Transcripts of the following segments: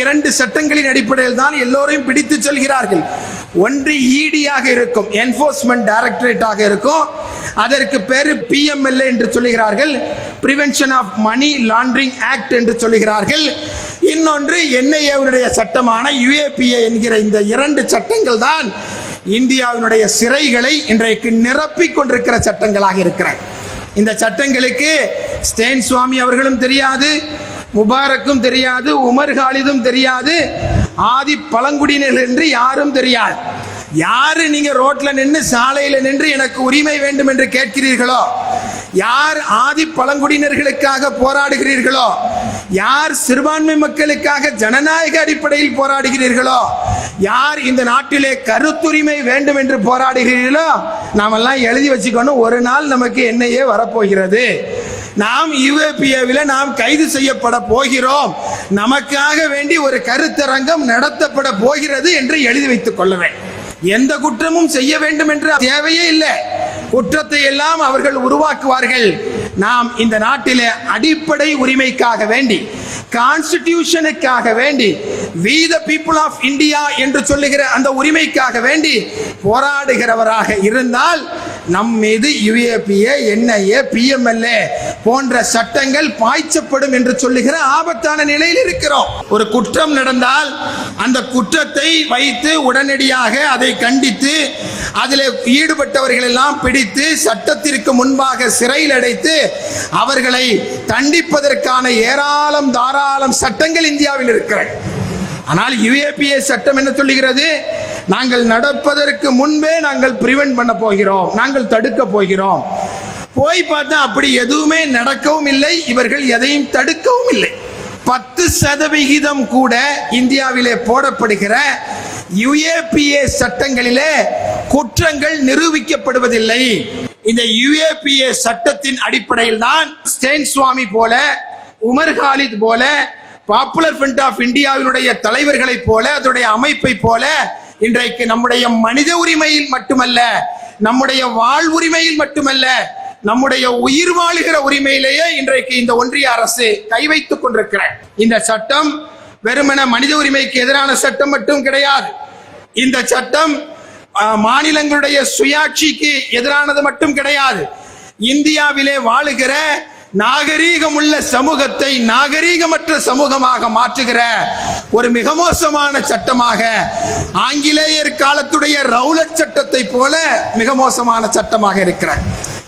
இரண்டு சட்டங்களின் அடிப்படையில் தான் எல்லோரையும் பிடித்து செல்கிறார்கள். ஒன்று இடியாக இருக்கும் என்போர்ஸ்மெண்ட் டைரக்டரேட்டாக இருக்கும். அதற்கு பேரு பிஎம்எல்ஏ என்று சொல்லுகிறார்கள். Prevention of money laundering act என்று சொல்லுகிறார்கள். இன்னொன்று என்ஐஏவுடைய சட்டமான யுஏபிஏ என்கிற இந்த இரண்டு சட்டங்கள் தான் இந்தியாவினுடைய சிறைகளை இன்றைக்கு நிரப்பிக் கொண்டிருக்கிற சட்டங்களாக இருக்கிறது. இந்த சட்டங்களுக்கு ஸ்டேன் சுவாமி அவர்களும் தெரியாது. முபாரக்கும் தெரியாது உமர் காலிதும் தெரியாது ஆதி பழங்குடியினர் என்று யாரும் தெரியாது. யாரு நீங்க ரோட்ல நின்று சாலையில நின்று எனக்கு உரிமை வேண்டும் என்று கேட்கிறீர்களோ? யார் ஆதி பழங்குடியினர்களுக்காக போராடுகிறீர்களோ? யார் சிறுபான்மை மக்களுக்காக ஜனநாயக அடிப்படையில் போராடுகிறீர்களோ? யார் இந்த நாட்டிலே கருத்துரிமை வேண்டும் என்று போராடுகிறீர்களோ? நாமெல்லாம் எழுதி வச்சுக்கணும் ஒரு நாள் நமக்கு என்னையே வரப்போகிறது. நாம் யுஏபிஏவில் நாம் கைது செய்யப்பட போகிறோம். நமக்காக வேண்டி ஒரு கருத்தரங்கம் நடத்தப்பட போகிறது என்று எழுதி வைத்துக் கொள்ளவேன். எந்த குற்றமும் செய்ய வேண்டும் என்ற தேவையே இல்லை. குற்றத்தை எல்லாம் அவர்கள் உருவாக்குவார்கள். நாம் இந்த நாட்டிலே அடிப்படை உரிமைக்காக வேண்டி கான்ஸ்டிடியூஷனுக்காக வேண்டி we the people of India என்று சொல்லுகிற அந்த உரிமைக்காக வேண்டி போராடுகிறவராக இருந்தால் நம் மீது யுஏபிஏ என்ஐஏ பிஎம்எல்ஏ போன்ற சட்டங்கள் பாய்ச்சப்படும் என்று சொல்லுகிற ஆபத்தான நிலையில் இருக்கிறோம். ஒரு குற்றம் நடந்தால் அந்த குற்றத்தை வைத்து உடனடியாக அதை கண்டித்து அதில் ஈடுபட்டவர்கள் எல்லாம் பிடித்து சட்டத்திற்கு முன்பாக சிறையில் அடைத்து அவர்களை தண்டிப்பதற்கான ஏராளம் தாராளம் சட்டங்கள் இந்தியாவில் இருக்கிறது. ஆனால் யுஏபிஏ சட்டம் என்ன சொல்லுகிறது? நாங்கள் நடப்பதற்கு முன்பே நாங்கள் பிரிவென்ட் பண்ண போகிறோம். நாங்கள் தடுக்க போகிறோம். போய் பார்த்தா அப்படி எதுவுமே நடக்கவும் இல்லை. இவர்கள் எதையும் தடுக்கவும் இல்லை. பத்து சதவிகிதம் கூட இந்தியாவிலே போடப்படுகிற யுஏபிஏ சட்டங்களிலே குற்றங்கள் நிரூபிக்கப்படுவதில்லை. இந்த யுஏபிஏ சட்டத்தின் அடிப்படையில் தான் ஸ்டேன் சுவாமி போல உமர் ஹாலித் போல பாப்புலர் ஃப்ரண்ட் ஆஃப் இந்தியாவினுடைய தலைவர்களைப் போல அதனுடைய அமைப்பை போல இன்றைக்கு நம்முடைய மனித உரிமையில் மட்டுமல்ல நம்முடைய வாழ்வுரிமையில் மட்டுமல்ல நம்முடைய உயிர் வாழுகிற உரிமையிலேயே இன்றைக்கு இந்த ஒன்றிய அரசு கை வைத்துக் கொண்டிருக்கிற இந்த சட்டம் வெறுமன மனித உரிமைக்கு எதிரான சட்டம் மட்டும் கிடையாது. இந்த சட்டம் மாநிலங்களுடைய சுயாட்சிக்கு எதிரானது மட்டும் கிடையாது. இந்தியாவிலே வாழுகிற நாகரீகமுள்ள சமூகத்தை நாகரீகமற்ற சமூகமாக மாற்றுகிற ஒரு மிக மோசமான சட்டமாக ஆங்கிலேயர் காலத்துடைய ரவுலட் சட்டத்தை போல மிக மோசமான சட்டமாக இருக்கிறார்.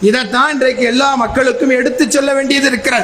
இதைத்தான் இன்றைக்கு எல்லா மக்களுக்கும் எடுத்து சொல்ல வேண்டியது இருக்கிறது.